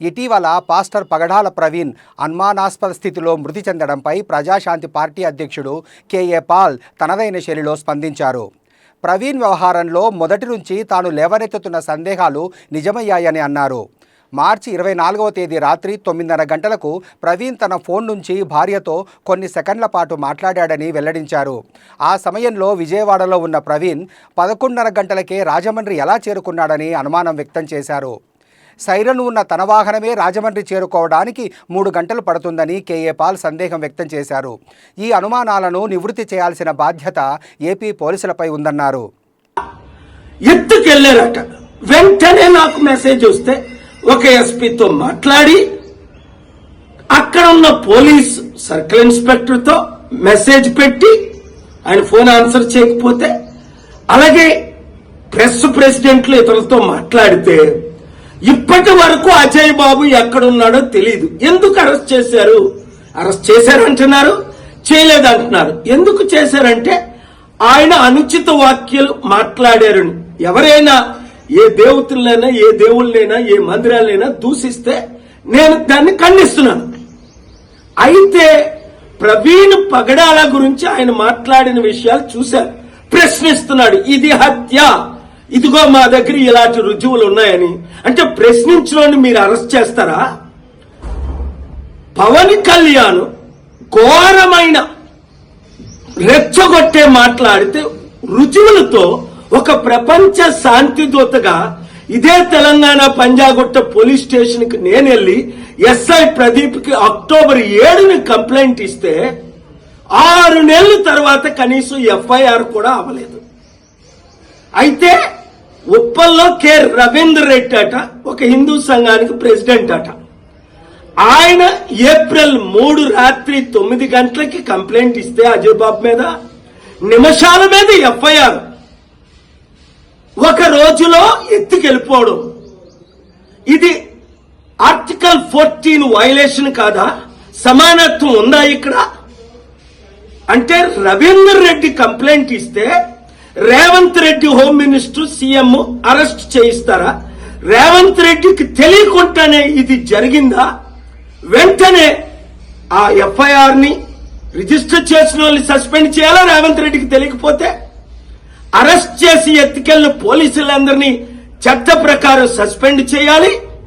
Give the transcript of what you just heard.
ఇటీవల పాస్టర్ పగడాల ప్రవీణ్ అనుమానాస్పద స్థితిలో మృతి చెందడంపై ప్రజాశాంతి పార్టీ అధ్యక్షుడు కేఏ పాల్ తనదైన శైలిలో స్పందించారు. ప్రవీణ్ వ్యవహారంలో మొదటి నుంచి తాను లేవనెత్తుతున్న సందేహాలు నిజమయ్యాయని అన్నారు. మార్చి ఇరవై నాలుగవ తేదీ రాత్రి తొమ్మిదిన్నర గంటలకు ప్రవీణ్ తన ఫోన్ నుంచి భార్యతో కొన్ని సెకండ్ల పాటు మాట్లాడాడని వెల్లడించారు. ఆ సమయంలో విజయవాడలో ఉన్న ప్రవీణ్ పదకొండున్నర గంటలకే రాజమండ్రి ఎలా చేరుకున్నాడని అనుమానం వ్యక్తం చేశారు. సైరన్ ఉన్న తన వాహనమే రాజమండ్రి చేరుకోవడానికి మూడు గంటలు పడుతుందని కేఏ పాల్ సందేహం వ్యక్తం చేశారు. ఈ అనుమానాలను నివృత్తి చేయాల్సిన బాధ్యత ఏపీ పోలీసులపై ఉందన్నారు. ఎత్తుకెళ్ళారట వెంటనే నాకు మెసేజ్ వస్తే ఒక ఎస్పీతో మాట్లాడి అక్కడ ఉన్న పోలీస్ సర్కిల్ ఇన్స్పెక్టర్తో మెసేజ్ పెట్టి ఆయన ఫోన్ ఆన్సర్ చేయకపోతే అలాగే ప్రెస్ ప్రెసిడెంట్లు ఇతరులతో మాట్లాడితే ఇప్పటి వరకు అజయ్ బాబు ఎక్కడున్నాడో తెలియదు ఎందుకు అరెస్ట్ చేశారు? అరెస్ట్ చేశారంటున్నారు చేయలేదంటున్నారు. ఎందుకు చేశారంటే ఆయన అనుచిత వాక్యాలు మాట్లాడారని ఎవరైనా ఏ దేవతలైనా ఏ దేవుళ్ళైనా ఏ మందిరాలైనా దూషిస్తే నేను దాన్ని ఖండిస్తున్నాను. అయితే ప్రవీణ్ పగడాల గురించి ఆయన మాట్లాడిన విషయాలు చూశారు. ప్రశ్నిస్తున్నాడు ఇది హత్య. ఇదిగో మా దగ్గర ఇలాంటి రుజువులు ఉన్నాయని. అంటే ప్రశ్నించలోని మీరు అరెస్ట్ చేస్తారా? పవన్ కళ్యాణ్ ఘోరమైన రెచ్చగొట్టే మాట్లాడితే రుజువులతో ఒక ప్రపంచ శాంతి దూతగా ఇదే తెలంగాణ పంజాగుట్ట పోలీస్ స్టేషన్కి నేను వెళ్ళి ఎస్ఐ ప్రదీప్కి అక్టోబర్ ఏడుని కంప్లైంట్ ఇస్తే ఆరు నెలల తర్వాత కనీసం ఎఫ్ఐఆర్ కూడా అవ్వలేదు. అయితే ఉప్పల్లో కె రవీందర్ రెడ్డి అట ఒక హిందూ సంఘానికి ప్రెసిడెంట్ అట. ఆయన ఏప్రిల్ మూడు రాత్రి తొమ్మిది గంటలకి కంప్లైంట్ ఇస్తే అజయ్ బాబు మీద నిమిషాల మీద ఎఫ్ఐఆర్. ఒక రోజులో ఎత్తుకెళ్ళిపోవడం. ఇది ఆర్టికల్ ఫోర్టీన్ వైలేషన్ కాదా? సమానత్వం ఉందా ఇక్కడ? అంటే రవీందర్ రెడ్డి కంప్లైంట్ ఇస్తే Revanth Reddy home minister CM arrest చేయిస్తారా? Revanth రెడ్డికి తెలియకుండానే ఇది జరిగిందా? వెంటనే ఆ ఎఫ్ఐఆర్ని రిజిస్టర్ చేసిన వాళ్ళని సస్పెండ్ చేయాలా? రేవంత్ రెడ్డికి తెలియకపోతే? అరెస్ట్ చేసి ఎత్తుకెళ్ళిన పోలీసులందరినీ చట్ట ప్రకారం సస్పెండ్ చేయాలి?